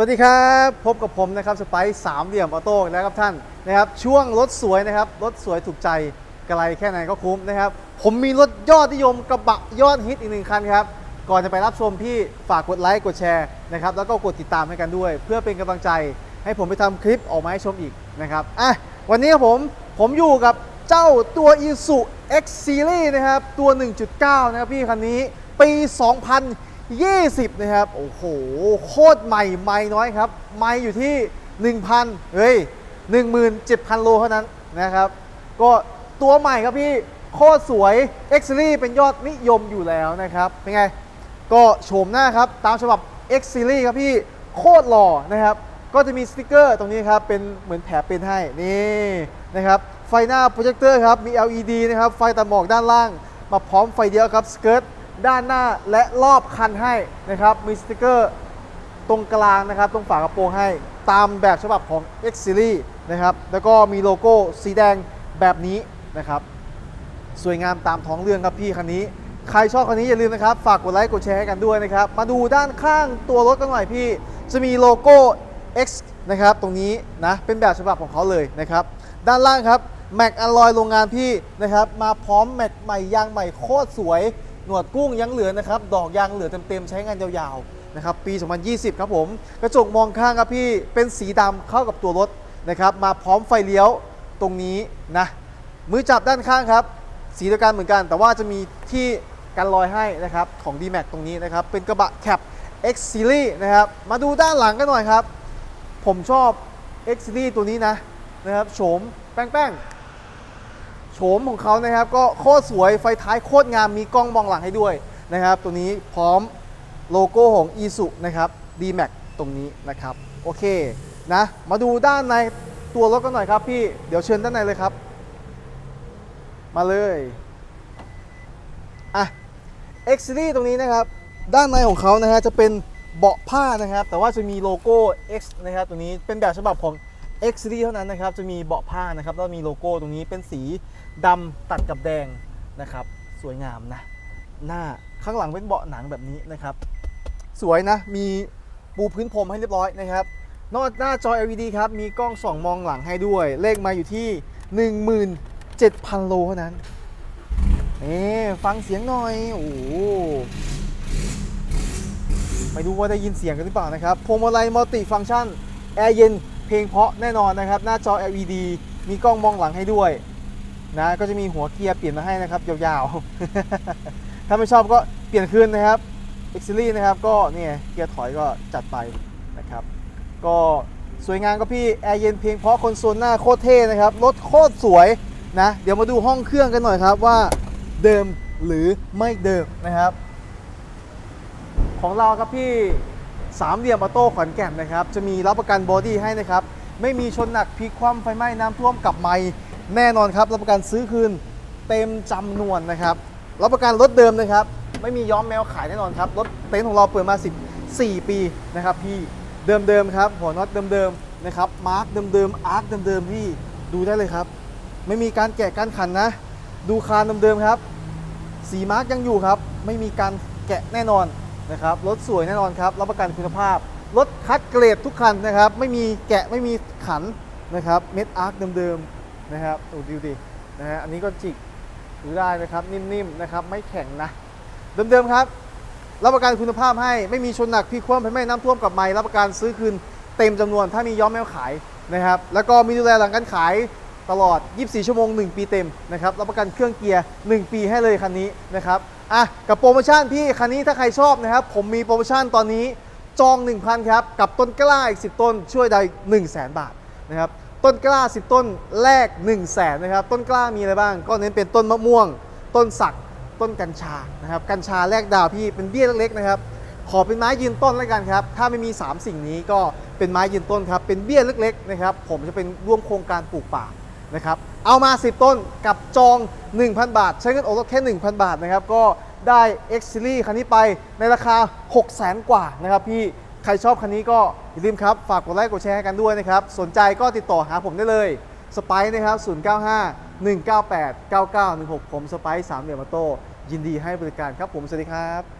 สวัสดีครับ พบกับผมนะครับสไปซ์สามเหลี่ยมออโต้แล้วครับท่านนะครับช่วงรถสวยนะครับรถสวยถูกใจไกลแค่ไหนก็คุ้มนะครับ ผมมีรถยอดนิยมกระบะยอดฮิตอีกหนึ่งคันครับ ก่อนจะไปรับชมพี่ฝากกดไลค์กดแชร์นะครับแล้วก็กดติดตามให้กันด้วย เพื่อเป็นกำลังใจให้ผมไปทำคลิปออกมาให้ชมอีกนะครับอะวันนี้ครับผมผมอยู่กับเจ้าตัวอ i s u X Series นะครับตัว 1.9 นะครับพี่คันนี้ปี 20 นะครับ โอ้โห โคตรใหม่ใหม่น้อยครับ ไม่อยู่ที่ 1,000 เฮ้ย 17,000 โลเท่านั้นนะครับ ก็ตัวใหม่ครับพี่ โคตรสวย X Series เป็นยอดนิยมอยู่แล้วนะครับ เป็นไง ก็โฉมหน้าครับ ตามฉบับ X Series ครับพี่ โคตรหล่อนะครับ ก็จะมีสติกเกอร์ตรงนี้ครับ เป็นเหมือนแผลเป็นให้ นี่นะครับ ไฟหน้าโปรเจคเตอร์ครับ มี LED นะครับ ไฟตัดหมอกด้านล่าง มาพร้อมไฟเดียวครับ สเกิร์ต ด้านหน้าและรอบคันให้นะครับ มีสติกเกอร์ตรงกลางนะครับ ตรงฝากระโปรงให้ตามแบบฉบับของ X Series นะครับ แล้วก็มีโลโก้สีแดงแบบนี้นะครับ สวยงามตามท้องเรื่องครับพี่คันนี้ ใครชอบคันนี้อย่าลืมนะครับ ฝากกดไลค์กดแชร์ให้กันด้วยนะครับ มาดูด้านข้างตัวรถกันหน่อยพี่ จะมีโลโก้ X นะครับ ตรงนี้นะ เป็นแบบฉบับของเขาเลยนะครับ ด้านล่างครับแม็กอลลอยโรงงานพี่นะครับ มาพร้อมแม็กใหม่ยางใหม่โคตรสวย หนวดกุ้งยังเหลือนะครับดอกยางเหลือเต็มๆใช้งานยาวๆนะครับปี 2020 ครับผม กระจกมองข้างครับพี่เป็นสีดำเข้ากับตัวรถนะครับมาพร้อมไฟเลี้ยวตรงนี้นะมือจับด้านข้างครับ สีเดียวกันเหมือนกัน แต่ว่าจะมีที่กันรอยให้นะครับของ D-Max ตรงนี้นะครับเป็นกระบะแคป X Series นะครับมาดูด้านหลังกันหน่อยครับ ผมชอบ X Series ตัวนี้นะนะครับโฉมแป้งๆ โฉมของเขานะครับก็โคตรสวยไฟท้ายโคตรงามมีกล้องมองหลังให้ด้วยนะครับ ตัวนี้พร้อมโลโก้ของ i s u นะครับ D-Max ตรงนี้นะครับ โอเคนะมาดูด้านในตัวรถกันหน่อยครับพี่เดี๋ยวเชิญด้านในเลยครับ มาเลยอะ X Series ตรงนี้นะครับ ด้านในของเขานะฮะจะเป็นเบาะผ้านะครับ แต่ว่าจะมีโลโก้ X นะครับตัวนี้เป็นแบบฉบับของ X Series เท่านั้นนะครับ จะมีเบาะผ้านะครับ แล้วมีโลโก้ตรงนี้เป็นสีดำตัดกับแดงนะครับ สวยงามนะ หน้าข้างหลังเป็นเบาะหนังแบบนี้นะครับ สวยนะ มีปูพื้นพรมให้เรียบร้อยนะครับ นอกหน้าจอ LED ครับ มีกล้องส่องมองหลังให้ด้วย เลขมาอยู่ที่ 17,000 โลเท่านั้นนี่ฟังเสียงหน่อย โอ้โหไปดูว่าได้ยินเสียงกันหรือเปล่านะครับ พวงมาลัยมัลติฟังก์ชัน แอร์เย็น เพลงเพราะแน่นอนนะครับ หน้าจอ LED มีกล้องมองหลังให้ด้วยนะก็จะมีหัวเกียร์เปลี่ยนมาให้นะครับ ยาวๆ ถ้าไม่ชอบก็เปลี่ยนคืนนะครับ X Series นะครับก็เนี่ยเกียร์ถอยก็จัดไปนะครับ ก็สวยงามก็พี่แอร์เย็นเพลงเพราะคอนโซลหน้าโคตรเท่นะครับ รถโคตรสวยนะ เดี๋ยวมาดูห้องเครื่องกันหน่อยครับว่าเดิมหรือไม่เดิมนะครับ ของเราครับพี่ สามเหลี่ยมออโต้ขอนแก่นนะครับ จะมีรับประกันบอดี้ให้นะครับ ไม่มีชนหนักพลิกคว่ำไฟไหม้น้ำท่วมกับไม้แน่นอนครับ รับประกันซื้อคืนเต็มจำนวนนะครับ รับประกันรถเดิมนะครับ ไม่มีย้อมแมวขายแน่นอนครับ รถเต็นท์ของเราเปิดมา 14 ปีนะครับพี่เดิมๆครับ หัวน็อตเดิมๆนะครับมาร์กเดิมๆอาร์คเดิมๆพี่ดูได้เลยครับ ไม่มีการแกะการขันนะ ดูคานเดิมๆครับ สีมาร์กยังอยู่ครับ ไม่มีการแกะแน่นอน นะครับรถสวยแน่นอนครับรับประกันคุณภาพ รถคัดเกรดทุกคันนะครับ ไม่มีแกะไม่มีขันนะครับเม็ดอาร์คเดิมๆนะครับดูดิดินะฮะอันนี้ก็จิกถือได้นะครับนิ่มๆนะครับไม่แข็งนะเดิมๆครับรับประกันคุณภาพให้ไม่มีชนหนักพี่คว่ำไม่ไม้น้ำท่วมกับไม้รับประกันซื้อคืนเต็มจำนวนถ้ามีย้อมแมวขายนะครับแล้วก็มีดูแลหลังการขาย ตลอด 24 ชั่วโมง 1 ปีเต็มนะครับรับประกันเครื่องเกียร์ 1 ปีให้เลยคันนี้นะครับอะกับโปรโมชั่นพี่คันนี้ถ้าใครชอบนะครับผมมีโปรโมชั่นตอนนี้จอง 1,000 ครับ กับต้นกล้าอีก 10 ต้นช่วยได้1 0 0 0 0แบาทนะครับต้นกล้า 10 ต้นแลก1 0 0 0 0แนะครับต้นกล้ามีอะไรบ้าง ก็เน้นเป็นต้นมะม่วง ต้นสักต้นกัญชานะครับกัญชาแลกดาวพี่เป็นเบี้ยเล็กๆนะครับขอเป็นไม้ยืนต้นแล้วกันครับ ถ้าไม่มี 3 สิ่งนี้ก็เป็นไม้ยืนต้นครับ เป็นเบี้ยเล็กๆนะครับ ผมจะเป็นร่วมโครงการปลูกป่า นะครับ เอามา 10 ต้นกับจอง 1,000 บาท ใช้เงินโอนรถแค่ 1,000 บาทนะครับ ก็ได้ X Series คันนี้ไปในราคา 600,000 กว่านะครับพี่ ใครชอบคันนี้ก็อย่าลืมครับ ฝากกดไลค์กดแชร์ให้กันด้วยนะครับ สนใจก็ติดต่อหาผมได้เลยสไปซ์นะครับ 095 198 9916 ผมสไปซ์สามเหลี่ยมอโต้ยินดีให้บริการครับผม สวัสดีครับ